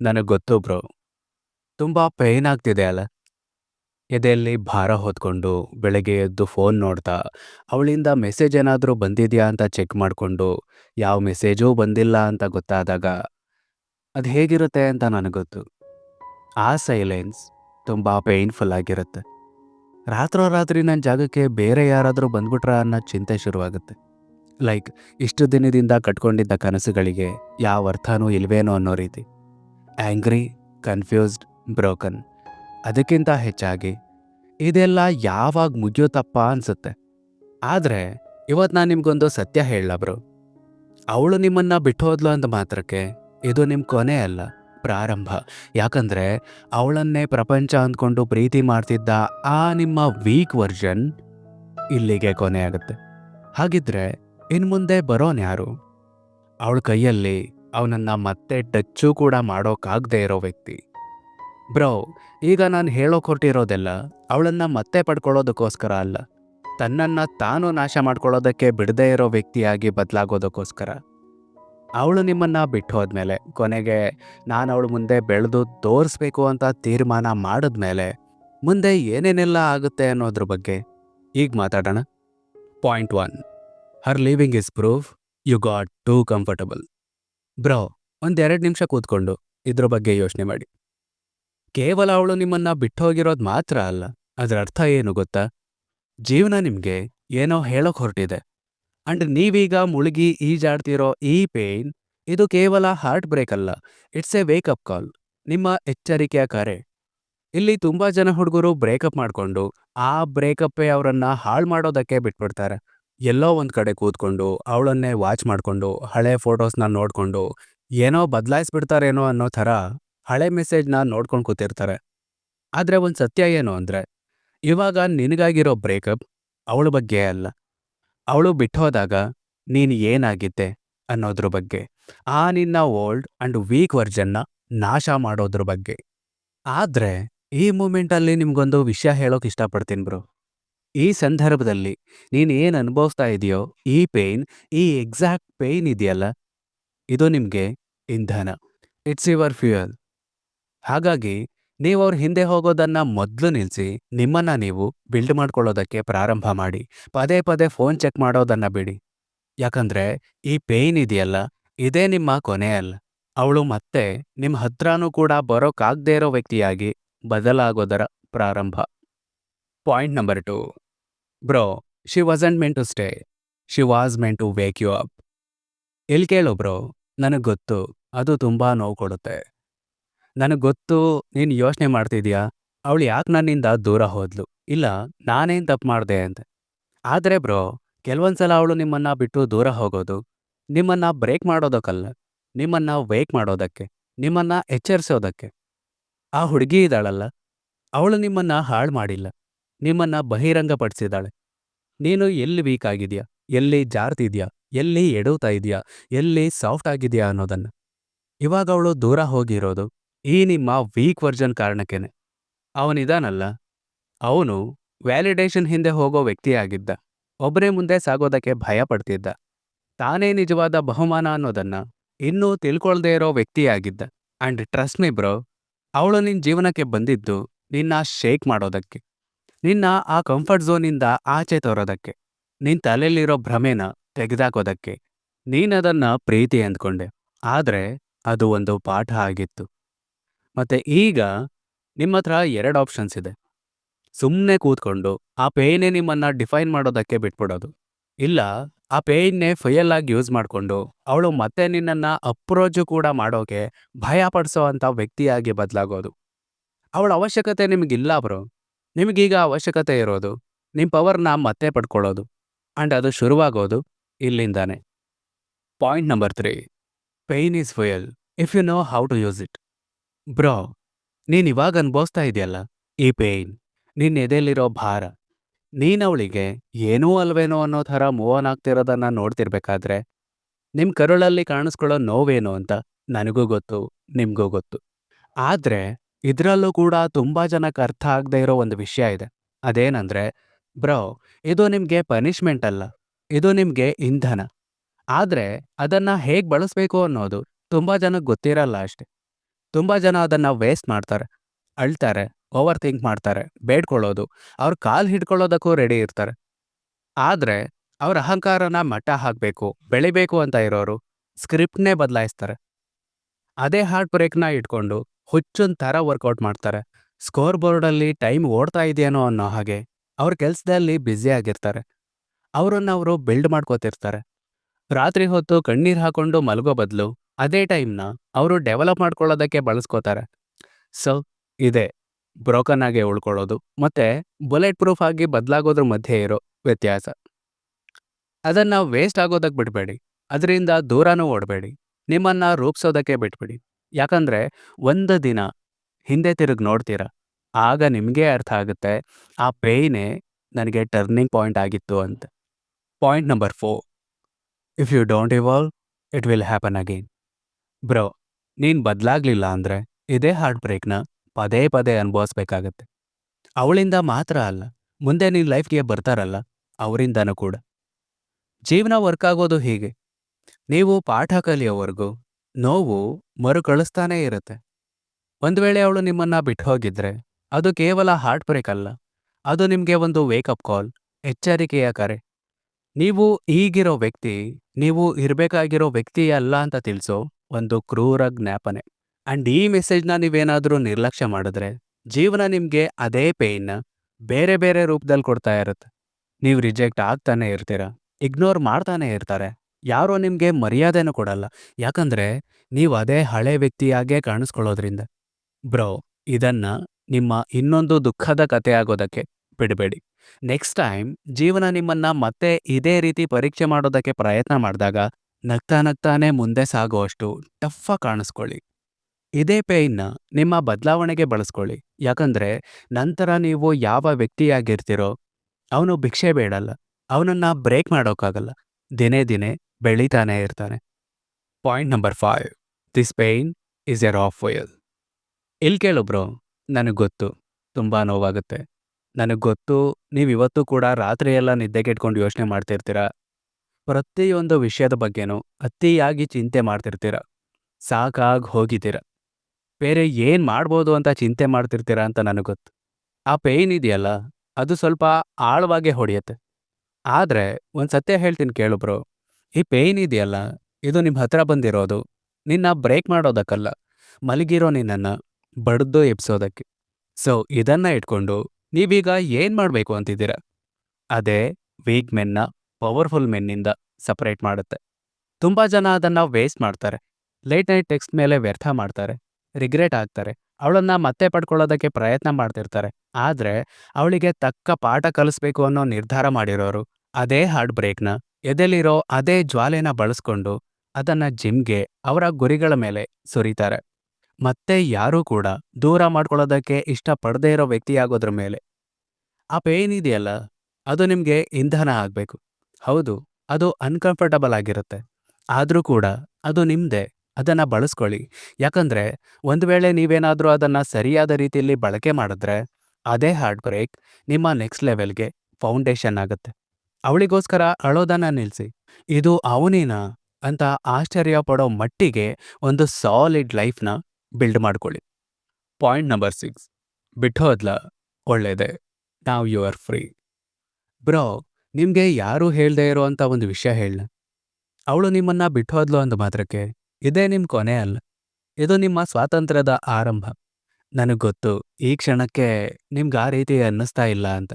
ನನಗೆ ಗೊತ್ತು ಬ್ರೋ. ತುಂಬ ಪೇಯ್ನ್ ಆಗ್ತಿದೆ ಅಲ್ಲ ಎದೆಯಲ್ಲಿ ಭಾರ ಹೊತ್ಕೊಂಡು ಬೆಳಗ್ಗೆ ಎದ್ದು ಫೋನ್ ನೋಡ್ತಾ, ಅವಳಿಂದ ಮೆಸೇಜ್ ಏನಾದರೂ ಬಂದಿದೆಯಾ ಅಂತ ಚೆಕ್ ಮಾಡಿಕೊಂಡು, ಯಾವ ಮೆಸೇಜೂ ಬಂದಿಲ್ಲ ಅಂತ ಗೊತ್ತಾದಾಗ, ಅದು ಹೇಗಿರುತ್ತೆ ಅಂತ ನನಗೆ ಗೊತ್ತು. ಆ ಸೈಲೆನ್ಸ್ ತುಂಬ ಪೇಯ್ನ್ಫುಲ್ ಆಗಿರುತ್ತೆ. ರಾತ್ರೋರಾತ್ರಿ ನನ್ನ ಜಾಗಕ್ಕೆ ಬೇರೆ ಯಾರಾದರೂ ಬಂದ್ಬಿಟ್ರ ಅನ್ನೋ ಚಿಂತೆ ಶುರುವಾಗುತ್ತೆ. ಲೈಕ್ ಇಷ್ಟು ದಿನದಿಂದ ಕಟ್ಕೊಂಡಿದ್ದ ಕನಸುಗಳಿಗೆ ಯಾವ ಅರ್ಥನೂ ಇಲ್ವೇನೋ ಅನ್ನೋ ರೀತಿ. ಆ್ಯಂಗ್ರಿ ಕನ್ಫ್ಯೂಸ್ಡ್ ಬ್ರೋಕನ್ ಅದಕ್ಕಿಂತ ಹೆಚ್ಚಾಗಿ ಇದೆಲ್ಲ ಯಾವಾಗ ಮುಗಿಯುತ್ತಪ್ಪ ಅನ್ಸುತ್ತೆ. ಆದರೆ ಇವತ್ತು ನಾನು ನಿಮಗೊಂದು ಸತ್ಯ ಹೇಳಲ್ಲ ಬ್ರೋ? ಅವಳು ನಿಮ್ಮನ್ನ ಬಿಟ್ಟು ಹೋದ್ಲು ಅಂತ ಮಾತ್ರಕ್ಕೆ ಇದು ನಿಮ್ಮ ಕೊನೆ ಅಲ್ಲ, ಪ್ರಾರಂಭ. ಯಾಕಂದ್ರೆ ಅವಳನ್ನೇ ಪ್ರಪಂಚ ಅಂದ್ಕೊಂಡು ಪ್ರೀತಿ ಮಾಡ್ತಿದ್ದ ಆ ನಿಮ್ಮ ವೀಕ್ ವರ್ಷನ್ ಇಲ್ಲಿಗೆ ಕೊನೆ ಆಗುತ್ತೆ ಹಾಗಿದ್ರೆ ಇನ್ಮುಂದೆ ಬರೋನ್ ಯಾರು? ಅವಳ ಕೈಯಲ್ಲಿ ಅವನನ್ನ ಮತ್ತೆ ಟಚ್ಚು ಕೂಡ ಮಾಡೋಕ್ಕಾಗದೇ ಇರೋ ವ್ಯಕ್ತಿ. ಬ್ರೋ, ಈಗ ನಾನು ಹೇಳೋ ಹೊರಟಿರೋದೆಲ್ಲ ಅವಳನ್ನ ಮತ್ತೆ ಪಡ್ಕೊಳ್ಳೋದಕ್ಕೋಸ್ಕರ ಅಲ್ಲ. ತನ್ನನ್ನು ತಾನು ನಾಶ ಮಾಡ್ಕೊಳ್ಳೋದಕ್ಕೆ ಬಿಡದೇ ಇರೋ ವ್ಯಕ್ತಿಯಾಗಿ ಬದಲಾಗೋದಕ್ಕೋಸ್ಕರ. ಅವಳು ನಿಮ್ಮನ್ನು ಬಿಟ್ಟು ಹೋದ್ಮೇಲೆ ಕೊನೆಗೆ ನಾನು ಅವಳು ಮುಂದೆ ಬೆಳೆದು ತೋರಿಸ್ಬೇಕು ಅಂತ ತೀರ್ಮಾನ ಮಾಡಿದ್ಮೇಲೆ ಮುಂದೆ ಏನೇನೆಲ್ಲ ಆಗುತ್ತೆ ಅನ್ನೋದ್ರ ಬಗ್ಗೆ ಈಗ ಮಾತಾಡೋಣ. Point one. Her leaving is proof you got too comfortable bro, ಒಂದೆರಡು ನಿಮಿಷ ಕೂತ್ಕೊಂಡು ಇದ್ರ ಬಗ್ಗೆ ಯೋಚನೆ ಮಾಡಿ. ಕೇವಲ ಅವಳು ನಿಮ್ಮನ್ನ ಬಿಟ್ಟು ಹೋಗಿರೋದು ಮಾತ್ರ ಅಲ್ಲ, ಅದರ ಅರ್ಥ ಏನು ಗೊತ್ತಾ? ಜೀವನ ನಿಮಗೆ ಏನೋ ಹೇಳೋಕ್ ಹೊರಟಿದೆ. ಅಂಡ್ ನೀವೀಗ ಮುಳುಗಿ ಈಜಾಡ್ತಿರೋ ಈ ಪೇಯ್ನ್, ಇದು ಕೇವಲ ಹಾರ್ಟ್ ಬ್ರೇಕ್ ಅಲ್ಲ, it's a wake up call, ನಿಮ್ಮ ಎಚ್ಚರಿಕೆಯ ಕರೆ. ಇಲ್ಲಿ ತುಂಬಾ ಜನ ಹುಡುಗರು ಬ್ರೇಕಪ್ ಮಾಡ್ಕೊಂಡು ಆ ಬ್ರೇಕಪ್ಪೇ ಅವರನ್ನ ಹಾಳು ಮಾಡೋದಕ್ಕೆ ಬಿಟ್ಬಿಡ್ತಾರೆ. ಎಲ್ಲೋ ಒಂದು ಕಡೆ ಕೂತ್ಕೊಂಡು ಅವಳನ್ನೇ ವಾಚ್ ಮಾಡ್ಕೊಂಡು ಹಳೆ ಫೋಟೋಸ್ನ ನೋಡ್ಕೊಂಡು ಏನೋ ಬದಲಾಯಿಸ್ಬಿಡ್ತಾರೇನೋ ಅನ್ನೋ ಥರ ಹಳೆ ಮೆಸೇಜ್ನ ನೋಡ್ಕೊಂಡು ಕೂತಿರ್ತಾರೆ. ಆದ್ರೆ ಒಂದು ಸತ್ಯ ಏನು ಅಂದ್ರೆ, ಇವಾಗ ನಿನಗಾಗಿರೋ ಬ್ರೇಕಪ್ ಅವಳ ಬಗ್ಗೆ ಅಲ್ಲ. ಅವಳು ಬಿಟ್ಟೋದಾಗ ನೀನು ಏನಾಗಿದ್ದೆ ಅನ್ನೋದ್ರ ಬಗ್ಗೆ, ಆ ನಿನ್ನ ಓಲ್ಡ್ ಅಂಡ್ ವೀಕ್ ವರ್ಜನ್ನ ನಾಶ ಮಾಡೋದ್ರ ಬಗ್ಗೆ. ಆದ್ರೆ ಈ ಮೂಮೆಂಟಲ್ಲಿ ನಿಮಗೊಂದು ವಿಷಯ ಹೇಳೋಕೆ ಇಷ್ಟಪಡ್ತೀನಿ ಬ್ರೋ ಈ ಸಂದರ್ಭದಲ್ಲಿ ನೀನು ಏನು ಅನುಭವಿಸ್ತಾ ಇದೆಯೋ, ಈ ಪೇಯ್ನ್, ಈ ಎಕ್ಸಾಕ್ಟ್ ಪೇಯ್ನ್ ಇದೆಯಲ್ಲ, ಇದು ನಿಮಗೆ ಇಂಧನ. It's your fuel. ಹಾಗಾಗಿ, ನೀವು ಅವ್ರ ಹಿಂದೆ ಹೋಗೋದನ್ನ ಮೊದಲು ನಿಲ್ಲಿಸಿ ನಿಮ್ಮನ್ನ ನೀವು ಬಿಲ್ಡ್ ಮಾಡ್ಕೊಳ್ಳೋದಕ್ಕೆ ಪ್ರಾರಂಭ ಮಾಡಿ. ಪದೇ ಪದೇ ಫೋನ್ ಚೆಕ್ ಮಾಡೋದನ್ನ ಬಿಡಿ. ಯಾಕಂದ್ರೆ, ಈ ಪೇಯ್ನ್ ಇದೆಯಲ್ಲ, ಇದೇ ನಿಮ್ಮ ಕೊನೆ ಅಲ್ಲ. ಅವಳು ಮತ್ತೆ ನಿಮ್ಮ ಹತ್ರನೂ ಕೂಡ ಬರೋಕ್ಕಾಗದೇ ಇರೋ ವ್ಯಕ್ತಿಯಾಗಿ ಬದಲಾಗೋದರ ಪ್ರಾರಂಭ. Point number two bro she wasn't meant to stay she was meant to wake you up ಇಲ್ಲಿ ಕೇಳು ಬ್ರೋ ನನಗೆ ಗೊತ್ತು, ಅದು ತುಂಬಾ ನೋವು ಕೊಡುತ್ತೆ. ನನಗೆ ಗೊತ್ತು, ನೀನು ಯೋಚನೆ ಮಾಡ್ತಿದ್ಯಾ? ಅವಳು ಯಾಕೆ ನನ್ನಿಂದ ದೂರ ಹೋದ್ಲು? ಇಲ್ಲ, ನಾನೇನು ತಪ್ಪು ಮಾಡಿದೆ ಅಂತ. ಆದರೆ ಬ್ರೋ ಕೆಲವೊಂದ್ಸಲ ಅವಳು ನಿಮ್ಮನ್ನ ಬಿಟ್ಟು ದೂರ ಹೋಗೋದು, ನಿಮ್ಮನ್ನ ಬ್ರೇಕ್ ಮಾಡೋದಕ್ಕಲ್ಲ. ನಿಮ್ಮನ್ನ ವೇಕ್ ಮಾಡೋದಕ್ಕೆ, ನಿಮ್ಮನ್ನ ಎಚ್ಚರಿಸೋದಕ್ಕೆ. ಆ ಹುಡುಗಿ ಇದ್ದಾಳಲ್ಲ, ಅವಳು ನಿಮ್ಮನ್ನ ಹಾಳು ಮಾಡಿಲ್ಲ. ನಿಮ್ಮನ್ನ ಬಹಿರಂಗಪಡಿಸಿದ್ದಾಳೆ. ನೀನು ಎಲ್ಲಿ ವೀಕ್ ಆಗಿದ್ಯಾ ಎಲ್ಲಿ ಜಾರ್ತಿದ್ಯಾ ಎಲ್ಲಿ ಎಡವ್ತಾ ಇದೆಯಾ? ಎಲ್ಲಿ ಸಾಫ್ಟ್ ಆಗಿದೆಯಾ ಅನ್ನೋದನ್ನ. ಇವಾಗ ಅವಳು ದೂರ ಹೋಗಿರೋದು ಈ ನಿಮ್ಮ ವೀಕ್ ವರ್ಜನ್ ಕಾರಣಕ್ಕೇನೆ. ಅವನಿದಾನಲ್ಲ. ಅವನು ವ್ಯಾಲಿಡೇಷನ್ ಹಿಂದೆ ಹೋಗೋ ವ್ಯಕ್ತಿಯಾಗಿದ್ದ. ಒಬ್ಬರೇ ಮುಂದೆ ಸಾಗೋದಕ್ಕೆ ಭಯ ಪಡ್ತಿದ್ದ ತಾನೇ ನಿಜವಾದ ಬಹುಮಾನ ಅನ್ನೋದನ್ನ ಇನ್ನೂ ತಿಳ್ಕೊಳ್ದೇ ಇರೋ ವ್ಯಕ್ತಿಯಾಗಿದ್ದ. ಅಂಡ್ ಟ್ರಸ್ಟ್ ಮಿ ಬ್ರೋ ಅವಳು ನಿನ್ನ ಜೀವನಕ್ಕೆ ಬಂದಿದ್ದು ನಿನ್ನ ಶೇಕ್ ಮಾಡೋದಕ್ಕೆ. ನಿನ್ನ ಆ ಕಂಫರ್ಟ್ ಝೋನಿಂದ ಆಚೆ ತರೋದಕ್ಕೆ, ನಿನ್ ತಲೆಯಲ್ಲಿರೋ ಭ್ರಮೆನ ತೆಗೆದಾಕೋದಕ್ಕೆ ನೀನದನ್ನ ಪ್ರೀತಿ ಅಂದ್ಕೊಂಡೆ. ಆದ್ರೆ ಅದು ಒಂದು ಪಾಠ ಆಗಿತ್ತು. ಮತ್ತೆ ಈಗ ನಿಮ್ಮ ಹತ್ರ ಎರಡು ಆಪ್ಷನ್ಸ್ ಇದೆ. ಸುಮ್ಮನೆ ಕೂತ್ಕೊಂಡು ಆ ಪೇಯ್ನೇ ನಿಮ್ಮನ್ನ ಡಿಫೈನ್ ಮಾಡೋದಕ್ಕೆ ಬಿಟ್ಬಿಡೋದು. ಇಲ್ಲ, ಆ ಪೇಯ್ನೇ ಫೈಯಲ್ ಆಗಿ ಯೂಸ್ ಮಾಡಿಕೊಂಡು ಅವಳು ಮತ್ತೆ ನಿನ್ನನ್ನ ಅಪ್ರೋಚು ಕೂಡ ಮಾಡೋಕೆ ಭಯ ಪಡಿಸೋ ಅಂತ ವ್ಯಕ್ತಿಯಾಗಿ ಬದಲಾಗೋದು. ಅವಳ ಅವಶ್ಯಕತೆ ನಿಮಗಿಲ್ಲ ಬ್ರೋ. ನಿಮಗೀಗ ಅವಶ್ಯಕತೆ ಇರೋದು ನಿಮ್ಮ ಪವರ್ನ ಮತ್ತೆ ಪಡ್ಕೊಳ್ಳೋದು ಅಂಡ್ ಅದು ಶುರುವಾಗೋದು ಇಲ್ಲಿಂದಾನೆ. Point number three, pain is fuel if you know how to use it. Bro, ನೀನು ಇವಾಗ ಅನುಭವಿಸ್ತಾ ಇದೆಯಲ್ಲ ಈ ಪೇಯ್ನ್ ನಿನ್ನ ಎದೆಯಲ್ಲಿರೋ ಭಾರ. ನೀನವಳಿಗೆ ಏನೂ ಅಲ್ವೇನೋ ಅನ್ನೋ ಥರ ಮೂವ್ ಆನ್ ಆಗ್ತಿರೋದನ್ನ ನೋಡ್ತಿರ್ಬೇಕಾದ್ರೆ ನಿಮ್ಮ ಕರುಳಲ್ಲಿ ಕಾಣಿಸ್ಕೊಳ್ಳೋ ನೋವೇನು ಅಂತ ನನಗೂ ಗೊತ್ತು, ನಿಮಗೂ ಗೊತ್ತು. ಆದ್ರೆ ಇದ್ರಲ್ಲೂ ಕೂಡ ತುಂಬಾ ಜನಕ್ಕೆ ಅರ್ಥ ಆಗದೆ ಇರೋ ಒಂದು ವಿಷಯ ಇದೆ ಅದೇನಂದ್ರೆ ಬ್ರೋ ಇದು ನಿಮಗೆ ಪನಿಷ್ಮೆಂಟ್ ಅಲ್ಲ ಇದು ನಿಮಗೆ ಇಂಧನ ಆದ್ರೆ ಅದನ್ನ ಹೇಗೆ ಬಳಸಬೇಕು ಅನ್ನೋದು ತುಂಬಾ ಜನಕ್ಕೆ ಗೊತ್ತಿರಲ್ಲ ಅಷ್ಟೆ ತುಂಬಾ ಜನ ಅದನ್ನ ವೇಸ್ಟ್ ಮಾಡ್ತಾರೆ. ಅಳ್ತಾರೆ, ಓವರ್ ಥಿಂಕ್ ಮಾಡ್ತಾರೆ, ಬೇಡ್ಕೊಳ್ಳೋದು, ಅವ್ರ ಕಾಲ್ ಹಿಡ್ಕೊಳ್ಳೋದಕ್ಕೂ ರೆಡಿ ಇರ್ತಾರೆ. ಆದ್ರೆ ಅವ್ರ ಅಹಂಕಾರನ ಮಟ್ಟ ಹಾಕಬೇಕು ಬೆಳಿಬೇಕು ಅಂತ ಇರೋರು ಸ್ಕ್ರಿಪ್ಟ್‌ನೇ ಬದಲಾಯಿಸ್ತಾರೆ. ಅದೇ ಹಾರ್ಟ್ ಬ್ರೇಕ್‌ನ ಇಟ್ಕೊಂಡು ಹುಚ್ಚನ್ ಥರ ವರ್ಕೌಟ್ ಮಾಡ್ತಾರೆ. ಸ್ಕೋರ್ ಬೋರ್ಡಲ್ಲಿ ಟೈಮ್ ಓಡ್ತಾ ಇದೆಯೇನೋ ಅನ್ನೋ ಹಾಗೆ ಅವ್ರ ಕೆಲ್ಸದಲ್ಲಿ ಬ್ಯುಸಿ ಆಗಿರ್ತಾರೆ. ಅವರನ್ನು ಅವರು ಬಿಲ್ಡ್ ಮಾಡ್ಕೋತಿರ್ತಾರೆ. ರಾತ್ರಿ ಹೊತ್ತು ಕಣ್ಣೀರ್ ಹಾಕೊಂಡು ಮಲಗೋ ಬದಲು ಅದೇ ಟೈಮ್‌ನ ಅವರು ಡೆವಲಪ್ ಮಾಡ್ಕೊಳ್ಳೋದಕ್ಕೆ ಬಳಸ್ಕೋತಾರೆ. ಸೊ, ಇದೆ ಬ್ರೋಕನ್ ಆಗಿ ಉಳ್ಕೊಳ್ಳೋದು ಮತ್ತೆ ಬುಲೆಟ್ ಪ್ರೂಫ್ ಆಗಿ ಬದಲಾಗೋದ್ರ ಮಧ್ಯೆ ಇರೋ ವ್ಯತ್ಯಾಸ. ಅದನ್ನ ವೇಸ್ಟ್ ಆಗೋದಕ್ಕೆ ಬಿಡಬೇಡಿ ಅದರಿಂದ ದೂರನೂ ಓಡಬೇಡಿ ನಿಮ್ಮನ್ನ ರೂಪಿಸೋದಕ್ಕೆ ಬಿಟ್ಬಿಡಿ. ಯಾಕಂದ್ರೆ ಒಂದು ದಿನ ಹಿಂದೆ ತಿರುಗಿ ನೋಡ್ತೀರ ಆಗ ನಿಮಗೆ ಅರ್ಥ ಆಗುತ್ತೆ ಆ ಪೇಯ್ನೇ ನನಗೆ ಟರ್ನಿಂಗ್ ಪಾಯಿಂಟ್ ಆಗಿತ್ತು ಅಂತ. Point number four if you don't evolve it will happen again bro ನೀನು ಬದಲಾಗಲಿಲ್ಲ ಅಂದ್ರೆ ಇದೇ ಹಾರ್ಟ್ ಬ್ರೇಕ್‌ನ ಪದೇ ಪದೇ ಅನುಭವಿಸ್ಬೇಕಾಗತ್ತೆ. ಅವಳಿಂದ ಮಾತ್ರ ಅಲ್ಲ, ಮುಂದೆ ನಿನ್ ಲೈಫ್‌ಗೆ ಬರ್ತಾರಲ್ಲ ಅವರಿಂದನೂ ಕೂಡ. ಜೀವನ ವರ್ಕ್ ಆಗೋದು ಹೀಗೆ. ನೀವು ಪಾಠ ಕಲಿಯೋವರೆಗೂ ನೋವು ಮರುಕಳಿಸ್ತಾನೇ ಇರುತ್ತೆ. ಒಂದು ವೇಳೆ ಅವಳು ನಿಮ್ಮನ್ನ ಬಿಟ್ಹೋಗಿದ್ರೆ ಅದು ಕೇವಲ ಹಾರ್ಟ್ ಬ್ರೇಕ್ ಅಲ್ಲ. ಅದು ನಿಮಗೆ ಒಂದು ವೇಕಪ್ ಕಾಲ್, ಎಚ್ಚರಿಕೆಯ ಕರೆ. ನೀವು ಈಗಿರೋ ವ್ಯಕ್ತಿ, ನೀವು ಇರಬೇಕಾಗಿರೋ ವ್ಯಕ್ತಿ ಅಲ್ಲ ಅಂತ ತಿಳಿಸೋ ಒಂದು ಕ್ರೂರ ಜ್ಞಾಪನೆ. ಅಂಡ್ ಈ ಮೆಸೇಜ್‌ನ ನೀವೇನಾದರೂ ನಿರ್ಲಕ್ಷ್ಯ ಮಾಡಿದ್ರೆ ಜೀವನ ನಿಮಗೆ ಅದೇ ಪೇಯ್ನ ಬೇರೆ ಬೇರೆ ರೂಪದಲ್ಲಿ ಕೊಡ್ತಾ ಇರುತ್ತೆ. ನೀವು ರಿಜೆಕ್ಟ್ ಆಗ್ತಾನೆ ಇರ್ತೀರ. ಇಗ್ನೋರ್ ಮಾಡ್ತಾನೆ ಇರ್ತಾರೆ. ಯಾರೂ ನಿಮಗೆ ಮರ್ಯಾದೆನೂ ಕೊಡಲ್ಲ. ಯಾಕಂದ್ರೆ ನೀವು ಅದೇ ಹಳೆ ವ್ಯಕ್ತಿಯಾಗೇ ಕಾಣಿಸ್ಕೊಳ್ಳೋದ್ರಿಂದ. ಬ್ರೋ, ಇದನ್ನ ನಿಮ್ಮ ಇನ್ನೊಂದು ದುಃಖದ ಕಥೆ ಆಗೋದಕ್ಕೆ ಬಿಡಬೇಡಿ ನೆಕ್ಸ್ಟ್ ಟೈಮ್ ಜೀವನ ನಿಮ್ಮನ್ನ ಮತ್ತೆ ಇದೇ ರೀತಿ ಪರೀಕ್ಷೆ ಮಾಡೋದಕ್ಕೆ ಪ್ರಯತ್ನ ಮಾಡಿದಾಗ ನಗ್ತಾ ನಗ್ತಾನೆ ಮುಂದೆ ಸಾಗೋವಷ್ಟು ಟಫ್ ಆಗ್ ಕಾಣಿಸ್ಕೊಳ್ಳಿ. ಇದೇ ಪೇಯ್ನ ನಿಮ್ಮ ಬದಲಾವಣೆಗೆ ಬಳಸ್ಕೊಳ್ಳಿ. ಯಾಕಂದ್ರೆ ನಂತರ ನೀವು ಯಾವ ವ್ಯಕ್ತಿಯಾಗಿರ್ತೀರೋ ಅವನು ಭಿಕ್ಷೆ ಬೇಡಲ್ಲ. ಅವನನ್ನ ಬ್ರೇಕ್ ಮಾಡೋಕ್ಕಾಗಲ್ಲ. ದಿನೇ ದಿನೇ ಬೆಳೀತಾನೆ ಇರ್ತಾನೆ. Point number five this pain is a of vial ಇಲ್ಲಿ ಕೇಳೊಬ್ರು, ನನಗೆ ಗೊತ್ತು ತುಂಬಾ ನೋವಾಗುತ್ತೆ. ನನಗೆ ಗೊತ್ತು ನೀವಿವತ್ತೂ ಕೂಡ ರಾತ್ರಿಯೆಲ್ಲ ನಿದ್ದೆಗೆಟ್ಕೊಂಡು ಯೋಚನೆ ಮಾಡ್ತಿರ್ತೀರ. ಪ್ರತಿಯೊಂದು ವಿಷಯದ ಬಗ್ಗೆನೂ ಅತಿಯಾಗಿ ಚಿಂತೆ ಮಾಡ್ತಿರ್ತೀರ. ಸಾಕಾಗ್ ಹೋಗಿದ್ದೀರ. ಬೇರೆ ಏನು ಮಾಡ್ಬೋದು ಅಂತ ಚಿಂತೆ ಮಾಡ್ತಿರ್ತೀರ ಅಂತ ನನಗೆ ಗೊತ್ತು. ಆ ಪೇಯ್ನ್ ಇದೆಯಲ್ಲ, ಅದು ಸ್ವಲ್ಪ ಆಳವಾಗೇ ಹೊಡೆಯುತ್ತೆ ಆದ್ರೆ ಒಂದು ಸತ್ಯ ಹೇಳ್ತೀನಿ ಕೇಳು ಬ್ರೋ. ಈ ಪೇಯ್ನ್ ಇದೆಯಲ್ಲ ಇದು ನಿಮ್ಮ ಹತ್ರ ಬಂದಿರೋದು ನಿನ್ನ ಬ್ರೇಕ್ ಮಾಡೋದಕ್ಕಲ್ಲ. ಮಲಗಿರೋ ನಿನ್ನನ್ನ ಬಡ್ದು ಎಬ್ಸೋದಕ್ಕೆ. ಸೊ ಇದನ್ನ ಇಟ್ಕೊಂಡು ನೀವೀಗ ಏನು ಮಾಡಬೇಕು ಅಂತಿದ್ದೀರ? ಅದೇ ವೀಕ್ ಮೆನ್‌ನ ಪವರ್‌ಫುಲ್ ಮೆನ್‌ನಿಂದ ಸಪ್ರೇಟ್ ಮಾಡುತ್ತೆ. ತುಂಬಾ ಜನ ಅದನ್ನ ವೇಸ್ಟ್ ಮಾಡ್ತಾರೆ. ಲೇಟ್ ನೈಟ್ ಟೆಕ್ಸ್ಟ್ ಮೇಲೆ ವ್ಯರ್ಥ ಮಾಡ್ತಾರೆ. ರಿಗ್ರೆಟ್ ಆಗ್ತಾರೆ. ಅವಳನ್ನು ಮತ್ತೆ ಪಡ್ಕೊಳ್ಳೋದಕ್ಕೆ ಪ್ರಯತ್ನ ಮಾಡ್ತಿರ್ತಾರೆ. ಆದ್ರೆ, ಅವಳಿಗೆ ತಕ್ಕ ಪಾಠ ಕಲಿಸ್ಬೇಕು ಅನ್ನೋ ನಿರ್ಧಾರ ಮಾಡಿರೋರು ಅದೇ ಹಾರ್ಟ್ ಬ್ರೇಕ್‌ನ ಎದೆಲಿರೋ ಅದೇ ಜ್ವಾಲೆನ ಬಳಸ್ಕೊಂಡು ಅದನ್ನ ಜಿಮ್‌ಗೆ ಅವರ ಗುರಿಗಳ ಮೇಲೆ ಸುರಿತಾರೆ. ಮತ್ತೆ ಯಾರೂ ಕೂಡ ದೂರ ಮಾಡ್ಕೊಳ್ಳೋದಕ್ಕೆ ಇಷ್ಟ ಪಡ್ದೇ ಇರೋ ವ್ಯಕ್ತಿಯಾಗೋದ್ರ ಮೇಲೆ. ಆ ಪೇನ್ ಇದೆಯಲ್ಲ, ಅದು ನಿಮಗೆ ಇಂಧನ ಆಗಬೇಕು ಹೌದು, ಅದು ಅನ್‌ಕಂಫರ್ಟಬಲ್ ಆಗಿರುತ್ತೆ. ಆದರೂ ಕೂಡ ಅದು ನಿಮ್ಮದೇ ಅದನ್ನ ಬಳಸ್ಕೊಳ್ಳಿ. ಯಾಕಂದ್ರೆ ಒಂದು ವೇಳೆ ನೀವೇನಾದರೂ ಅದನ್ನ ಸರಿಯಾದ ರೀತಿಯಲ್ಲಿ ಬಳಕೆ ಮಾಡಿದ್ರೆ, ಅದೇ ಹಾರ್ಟ್ ಬ್ರೇಕ್ ನಿಮ್ಮ ನೆಕ್ಸ್ಟ್ ಲೆವೆಲ್‌ಗೆ ಫೌಂಡೇಶನ್ ಆಗತ್ತೆ. ಅವಳಿಗೋಸ್ಕರ ಅಳೋದನ್ನ ನಿಲ್ಸಿ. ಇದು ಅವನೇನಾ ಅಂತ ಆಶ್ಚರ್ಯ ಪಡೋ ಮಟ್ಟಿಗೆ ಒಂದು ಸಾಲಿಡ್ ಲೈಫ್‌ನ ಬಿಲ್ಡ್ ಮಾಡ್ಕೊಳ್ಳಿ. ಪಾಯಿಂಟ್ ನಂಬರ್ 6 ಬಿಟ್ಹೋದ್ಲಾ ಒಳ್ಳೇದೇ. Now you are free. Bro ನಿಮ್ಗೆ ಯಾರೂ ಹೇಳ್ದೇ ಅಂತ ಒಂದು ವಿಷಯ ಹೇಳ ಅವಳು ನಿಮ್ಮನ್ನ ಬಿಟ್ಟೋದ್ಲು ಅಂದ ಮಾತ್ರಕ್ಕೆ ಇದೇ ನಿಮ್ ಕೊನೆ ಅಲ್ಲ. ಇದು ನಿಮ್ಮ ಸ್ವಾತಂತ್ರ್ಯದ ಆರಂಭ. ನನಗೆ ಗೊತ್ತು ಈ ಕ್ಷಣಕ್ಕೆ ನಿಮ್ಗೆ ಆ ರೀತಿ ಅನ್ನಿಸ್ತಾ ಇಲ್ಲ ಅಂತ.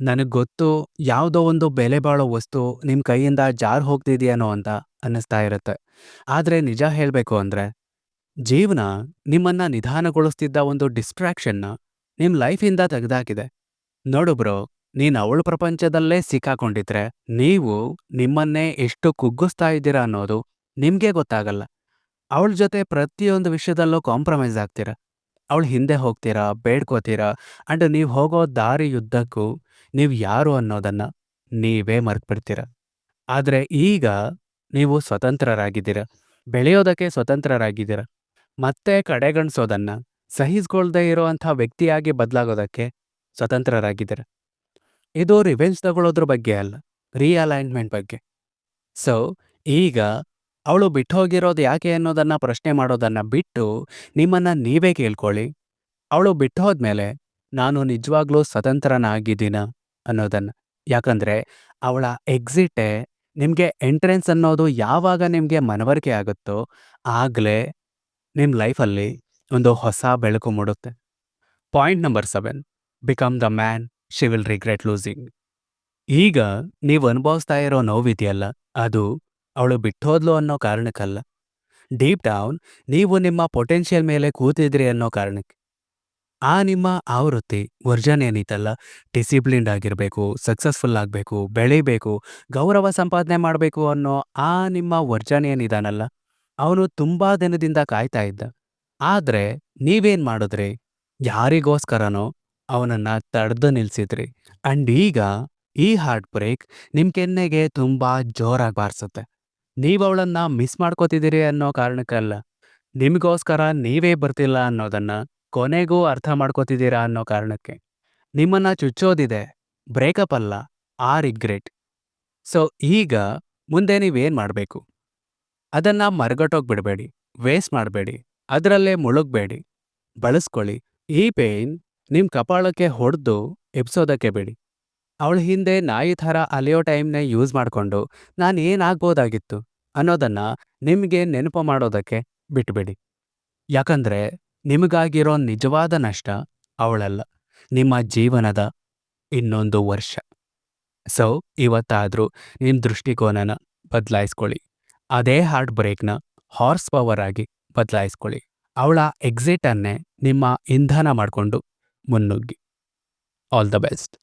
ನನಗ್ ಗೊತ್ತು ಯಾವುದೋ ಒಂದು ಬೆಲೆ ಬಾಳೋ ವಸ್ತು ನಿಮ್ ಕೈಯಿಂದ ಜಾರ್ ಹೋಗ್ತಿದ್ಯೇನೋ ಅಂತ ಅನ್ನಿಸ್ತಾ ಇರುತ್ತೆ. ಆದ್ರೆ ನಿಜ ಹೇಳ್ಬೇಕು ಅಂದ್ರೆ ಜೀವನ ನಿಮ್ಮನ್ನ ನಿಧಾನಗೊಳಿಸ್ತಿದ್ದ ಒಂದು ಡಿಸ್ಟ್ರಾಕ್ಷನ್‌ನ ನಿಮ್ ಲೈಫಿಂದ ತೆಗೆದಾಕಿದೆ ನೋಡು ಬ್ರೋ ನೀನ್ ಅವಳ ಪ್ರಪಂಚದಲ್ಲೇ ಸಿಕ್ಕಾಕೊಂಡಿದ್ರೆ ನೀವು ನಿಮ್ಮನ್ನೇ ಎಷ್ಟು ಕುಗ್ಗಿಸ್ತಾ ಇದ್ದೀರ ಅನ್ನೋದು ನಿಮ್ಗೇ ಗೊತ್ತಾಗಲ್ಲ. ಅವಳ ಜೊತೆ ಪ್ರತಿಯೊಂದು ವಿಷಯದಲ್ಲೂ ಕಾಂಪ್ರಮೈಸ್ ಆಗ್ತೀರ. ಅವಳ ಹಿಂದೆ ಹೋಗ್ತೀರಾ, ಬೇಡ್ಕೋತೀರ ಅಂಡ್ ನೀವ್ ಹೋಗೋ ದಾರಿಯುದ್ದಕ್ಕೂ ನೀವ್ ಯಾರು ಅನ್ನೋದನ್ನ ನೀವೇ ಮರ್ತ್ಬಿಡ್ತೀರ. ಆದರೆ ಈಗ ನೀವು ಸ್ವತಂತ್ರರಾಗಿದ್ದೀರ. ಬೆಳೆಯೋದಕ್ಕೆ ಸ್ವತಂತ್ರರಾಗಿದ್ದೀರ. ಮತ್ತೆ ಕಡೆಗಣಿಸೋದನ್ನ ಸಹಿಸ್ಕೊಳ್ದೇ ಇರೋವಂಥ ವ್ಯಕ್ತಿಯಾಗಿ ಬದಲಾಗೋದಕ್ಕೆ ಸ್ವತಂತ್ರರಾಗಿದ್ದೀರ. ಇದು ರಿವೆಂಜ್ ತಗೊಳ್ಳೋದ್ರ ಬಗ್ಗೆ ಅಲ್ಲ. ರೀಅಲೈನ್‌ಮೆಂಟ್ ಬಗ್ಗೆ. ಸೊ ಈಗ ಅವಳು ಬಿಟ್ಟೋಗಿರೋದು ಯಾಕೆ ಅನ್ನೋದನ್ನ ಪ್ರಶ್ನೆ ಮಾಡೋದನ್ನ ಬಿಟ್ಟು, ನಿಮ್ಮನ್ನ ನೀವೇ ಕೇಳ್ಕೊಳ್ಳಿ. ಅವಳು ಬಿಟ್ಟೋದ್ಮೇಲೆ, ನಾನು ನಿಜವಾಗ್ಲೂ ಸ್ವತಂತ್ರನಾಗಿದ್ದೀನಾ ಅನ್ನೋದನ್ನ. ಯಾಕಂದ್ರೆ, ಅವಳ ಎಕ್ಸಿಟೇ ನಿಮ್ಗೆ ಎಂಟ್ರೆನ್ಸ್ ಅನ್ನೋದು ಯಾವಾಗ ನಿಮ್ಗೆ ಮನವರಿಕೆ ಆಗುತ್ತೋ, ಆಗ್ಲೇ ನಿಮ್ ಲೈಫಲ್ಲಿ ಒಂದು ಹೊಸ ಬೆಳಕು ಮೂಡುತ್ತೆ. Point number 7 become the man she will regret losing. ಈಗ ನೀವು ಅನುಭವಿಸ್ತಾ ಇರೋ ನೋವಿದೆಯಲ್ಲ, ಅದು ಅವಳು ಬಿಟ್ಟೋದ್ಲು ಅನ್ನೋ ಕಾರಣಕ್ಕಲ್ಲ. ಡೀಪ್ ಡೌನ್ ನೀವು ನಿಮ್ಮ ಪೊಟೆನ್ಷಿಯಲ್ ಮೇಲೆ ಕೂತಿದ್ರಿ ಅನ್ನೋ ಕಾರಣಕ್ಕೆ. ಆ ನಿಮ್ಮ ಆವೃತ್ತಿ ವರ್ಜನ್ ಏನಿತ್ತಲ್ಲ, ಡಿಸಿಪ್ಲಿನ್ಡ್ ಆಗಿರಬೇಕು ಸಕ್ಸಸ್‌ಫುಲ್ ಆಗಬೇಕು ಬೆಳಿಬೇಕು ಗೌರವ ಸಂಪಾದನೆ ಮಾಡಬೇಕು ಅನ್ನೋ ಆ ನಿಮ್ಮ ವರ್ಜನ್ ಏನಿದಾನಲ್ಲ, ಅವನು ತುಂಬಾ ದಿನದಿಂದ ಕಾಯ್ತಾ ಇದ್ದ. ಆದರೆ ನೀವೇನ್ ಮಾಡಿದ್ರಿ? ಯಾರಿಗೋಸ್ಕರನೋ ಅವನನ್ನು ತಡೆದು ನಿಲ್ಲಿಸಿದ್ರಿ ಅಂಡ್ ಈಗ ಈ ಹಾರ್ಟ್ ಬ್ರೇಕ್ ನಿಮ್ ಕೆನ್ನೆಗೆ ತುಂಬಾ ಜೋರಾಗಿ ಬಾರ್ಸುತ್ತೆ. ಅವಳನ್ನು ಮಿಸ್ ಮಾಡ್ಕೋತಿದ್ದೀರಿ ಅನ್ನೋ ಕಾರಣಕ್ಕಲ್ಲ. ನಿಮಗೋಸ್ಕರ ನೀವೇ ಬರ್ತಿಲ್ಲ ಅನ್ನೋದನ್ನ ಕೊನೆಗೂ ಅರ್ಥ ಮಾಡ್ಕೋತಿದ್ದೀರಾ ಅನ್ನೋ ಕಾರಣಕ್ಕೆ. ನಿಮ್ಮನ್ನ ಚುಚ್ಚೋದಿದೆ, ಬ್ರೇಕಪ್ ಅಲ್ಲ, ಆ ರಿಗ್ರೆಟ್. ಸೊ ಈಗ ಮುಂದೆ ನೀವೇನು ಮಾಡಬೇಕು ಅದನ್ನ ಮರಗಟ್ಟೋಗಿ ಬಿಡಬೇಡಿ ವೇಸ್ಟ್ ಮಾಡಬೇಡಿ ಅದರಲ್ಲೇ ಮುಳುಗಬೇಡಿ ಬಳಸ್ಕೊಳ್ಳಿ. ಈ ಪೇಯ್ನ್ ನಿಮ್ಮ ಕಪಾಳಕ್ಕೆ ಹೊಡ್ದು ಎಬ್ಸೋದಕ್ಕೆ ಬಿಡಿ. ಅವಳ ಹಿಂದೆ ನಾಯಿ ಥರ ಅಲೆಯೋ ಟೈಮ್‌ನ ಯೂಸ್ ಮಾಡ್ಕೊಂಡು, ನಾನೇನಾಗ್ಬೋದಾಗಿತ್ತು ಅನ್ನೋದನ್ನ ನಿಮಗೆ ನೆನಪು ಮಾಡೋದಕ್ಕೆ ಬಿಟ್ಬಿಡಿ. ಯಾಕಂದ್ರೆ ನಿಮ್ಗಾಗಿರೋ ನಿಜವಾದ ನಷ್ಟ ಅವಳಲ್ಲ, ನಿಮ್ಮ ಜೀವನದ ಇನ್ನೊಂದು ವರ್ಷ. ಸೊ ಇವತ್ತಾದರೂ ನಿಮ್ಮ ದೃಷ್ಟಿಕೋನನ ಬದಲಾಯಿಸ್ಕೊಳ್ಳಿ ಅದೇ ಹಾರ್ಟ್ ಬ್ರೇಕ್‌ನ ಹಾರ್ಸ್ ಪವರ್ ಆಗಿ ಬದಲಾಯಿಸ್ಕೊಳ್ಳಿ ಅವಳ ಎಕ್ಸಿಟನ್ನೇ ನಿಮ್ಮ ಇಂಧನ ಮಾಡ್ಕೊಂಡು ಮುನ್ನುಗ್ಗಿ. All the best.